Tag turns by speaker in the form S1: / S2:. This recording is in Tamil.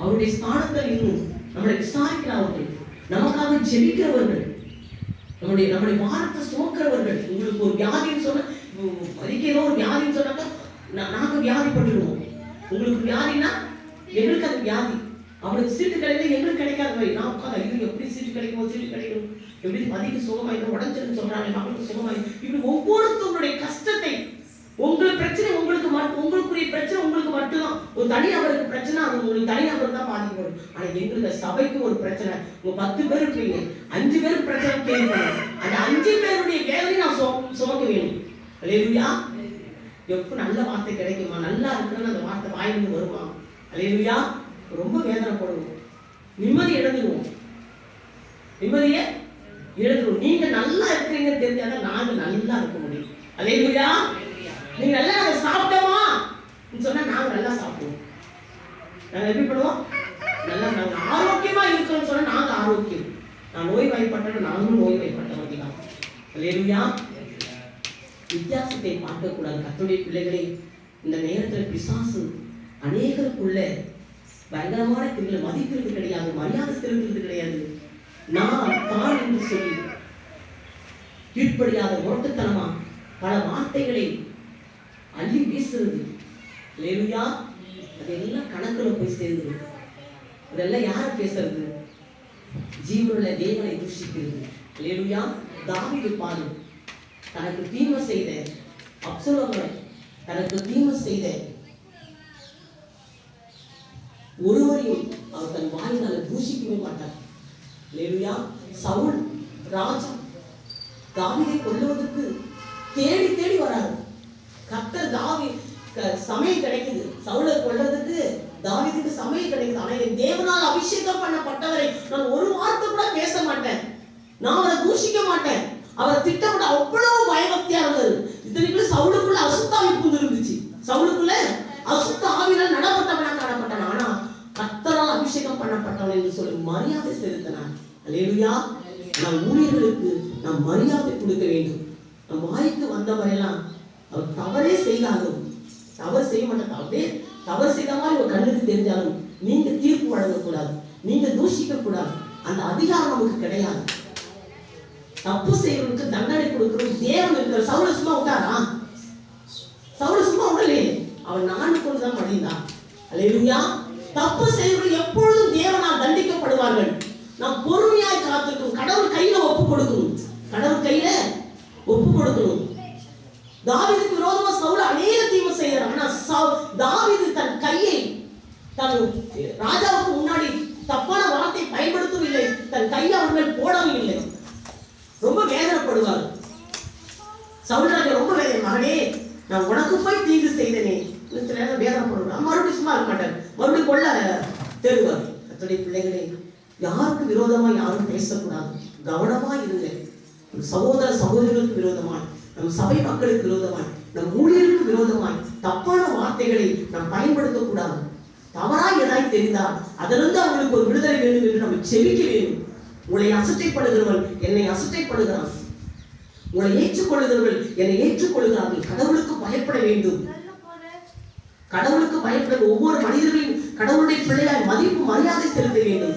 S1: அவருடைய ஸ்தானத்தில் இன்னும் நம்மளை விசாரிக்கிறவர்கள் நமக்காக ஜெபிக்கிறவர்கள் நம்முடைய நம்முடைய வாரத்தை சுமக்கிறவர்கள். உங்களுக்கு ஒரு வியாதின்னு சொன்ன அறிக்கையில ஒரு வியாதின்னு சொன்னாக்கா நாங்கள் வியாதி வியாதிப்பட்டுடுவோம் உங்களுக்கு வியாதின்னா எங்களுக்கு அது வியாதி. அவனுக்கு சீட்டு கிடைக்கல எங்களுக்கு கிடைக்காத மாதிரி நான் உட்காந்து ஐயோ எப்படி சீட்டு கிடைக்கும் சீட்டு கிடைக்கும். எப்படி மதிக்கு சுகமாயிடும் உடஞ்சிருன்னு சொல்றாங்க மகளுக்கு சுகமாயிடும் இப்படி ஒவ்வொருத்தவங்களுடைய கஷ்டத்தை உங்களுக்கு பிரச்சனை உங்களுக்கு உங்களுக்குரிய பிரச்சனை ஒரு தனிநபருக்கு பிரச்சனை அது உங்களுக்கு தனி நபர் தான் பாதிக்கப்படும் ஆனா எங்களுக்கு சபைக்கு ஒரு பிரச்சனை. உங்க பத்து பேர் இருக்கீங்க அஞ்சு பேருக்கு பிரச்சனை கேள்விப்படும் அந்த அஞ்சு பேருடைய வேலையை நான் சோ சுமக்க வேணும். அலையா எப்போ நல்ல வார்த்தை கிடைக்குமா? நல்லா இருக்குன்னு அந்த வார்த்தை வாயிலிருந்து வருமா? அலையா ரொம்ப வேதனைப்படுவோம். நிம்மதி இழந்துடுவோம் நிம்மதியை இழந்துடுவோம் நீங்க நல்லா இருக்கிறீங்கன்னு தெரிஞ்சாதான் நாங்க நல்லா இருக்க முடியும். அலையா நீங்க நல்லா சொன்னால் நாங்கள் சொன்னா நாங்க நல்லா சாப்பிடுவோம் நாங்க எப்படி பண்ணுவோம்? நல்லா நாங்க ஆரோக்கியமா இருக்கோம்னு சொன்னா நாங்க ஆரோக்கியம். நான் நோய் வாய்ப்பட்டோம் நாங்களும் நோய் வாய்ப்பட்டவங்க தான் அலையா வித்தியாசத்தை பார்க்கக்கூடாது. கத்துடைய பிள்ளைகளே இந்த நேரத்தில் பிசாசு அநேகருக்குள்ள பயங்கரமான கிரிகளை மதிக்கிறது கிடையாது மரியாதை செலுத்துறது கிடையாது. நான் தான் என்று சொல்லி கீழ்ப்படியாத முரட்டுத்தனமா பல வார்த்தைகளை அள்ளி வீசுறது. லேலுயா அதெல்லாம் கணக்குல போய் சேர்ந்து அதெல்லாம் யார் பேசுறது? ஜீவனுள்ள தேவனை தூஷிக்கிறது. லேலுயா தாவிது பாலு தனக்கு தீமை செய்த அப்சலோமை தனக்கு தீமை செய்த ஒருவரையும் அவர் தன் வாயினால தூஷிக்கவே மாட்டார். லேலுயா சவுல் ராஜா தாவிதை கொல்லுவதற்கு தேடி தேடி வராரு. கத்த தாவி சமையல் சமயம் கிடைக்குது. சவுளர் கொள்றதுக்கு தாவிதுக்கு சமயம் கிடைக்குது. ஆனா என் தேவனால் அபிஷேகம் பண்ணப்பட்டவரை நான் ஒரு வார்த்தை கூட பேச மாட்டேன். நான் அவரை தூஷிக்க மாட்டேன். அவரை திட்டமிட அவ்வளவு பயபக்தியா இருந்தது இத்தனைக்குள்ள சவுளுக்குள்ள அசுத்தாவி புந்து இருந்துச்சு. சவுளுக்குள்ள அசுத்த ஆவினால் நடப்பட்டவனா காணப்பட்டான். ஆனா கத்தரால் அபிஷேகம் பண்ணப்பட்டவன் என்று சொல்லி மரியாதை செலுத்தினான். அல்லேலூயா. நம் ஊழியர்களுக்கு நாம் மரியாதை கொடுக்க வேண்டும். நம் வாய்க்கு வந்தவரெல்லாம் அவர் தவறே செய்தாலும் தவறு செய்ய மாட்டாங்க அப்படியே தவறு செய்த மாதிரி ஒரு கண்ணுக்கு தெரிஞ்சாலும் நீங்க தீர்ப்பு வழங்கக்கூடாது நீங்க தூஷிக்க கூடாது அந்த அதிகாரம் நமக்கு கிடையாது. தப்பு செய்யறவனுக்கு தண்டனை கொடுக்கணும் தேவன் இருக்கிற சவுல சும்மா விட்டாரா சவுல சும்மா உடலையே அவன் நான்கு தான் மடிந்தான் அலையா தப்பு செய்யறவர்கள் எப்பொழுதும் தேவனால் தண்டிக்கப்படுவார்கள். நாம் பொறுமையாய் காத்திருக்கும் கடவுள் கையில ஒப்பு கொடுக்கும் கடவுள் கையில ஒப்பு கொடுக்கணும் தாவீதுக்கு விரோதமா சவுல் அநேக தீமை செய்தார் ஆனா சவு- தாவீது தன் கையை தன் ராஜாவுக்கு முன்னாடி தப்பான வார்த்தை பயன்படுத்தவும் இல்லை தன் கையை அவர் மேல் போடவும் இல்லை ரொம்ப வேதனைப்படுவார் சவுல்ராஜா ரொம்ப வேதனை. மகனே நான் உனக்கு போய் தீங்கு செய்தனே. சில நேரம் வேதனைப்படுவார் மறுபடியும் சும்மா இருக்க மாட்டேன். மறுபடியும் கொள்ள தேடுவார் அத்தனை பிள்ளைகளே யாருக்கு விரோதமா யாரும் பேசக்கூடாது. கவனமா இருங்க. சகோதர சகோதரிகளுக்கு விரோதமாய் நம் சபை மக்களுக்கு விரோதமாய் நம் ஊழியருக்கு விரோதமாய் தப்பான வார்த்தைகளை நாம் பயன்படுத்தக்கூடாது. தவறாய் எதாய் தெரிந்தால் அதிலிருந்து அவங்களுக்கு ஒரு விடுதலை வேண்டும் என்று நம்ம செவிக்க வேண்டும். உங்களை அசட்டைப்படுகிறவன் என்னை அசட்டைப்படுகிறான் உங்களை ஏற்றுக்கொள்ளுகிறவர்கள் என்னை ஏற்றுக்கொள்கிறார்கள் கடவுளுக்கு பயப்பட வேண்டும். கடவுளுக்கு பயப்பட ஒவ்வொரு மனிதர்களையும் கடவுளுடைய பிள்ளையாய் மதிப்பு மரியாதை செலுத்த வேண்டும்.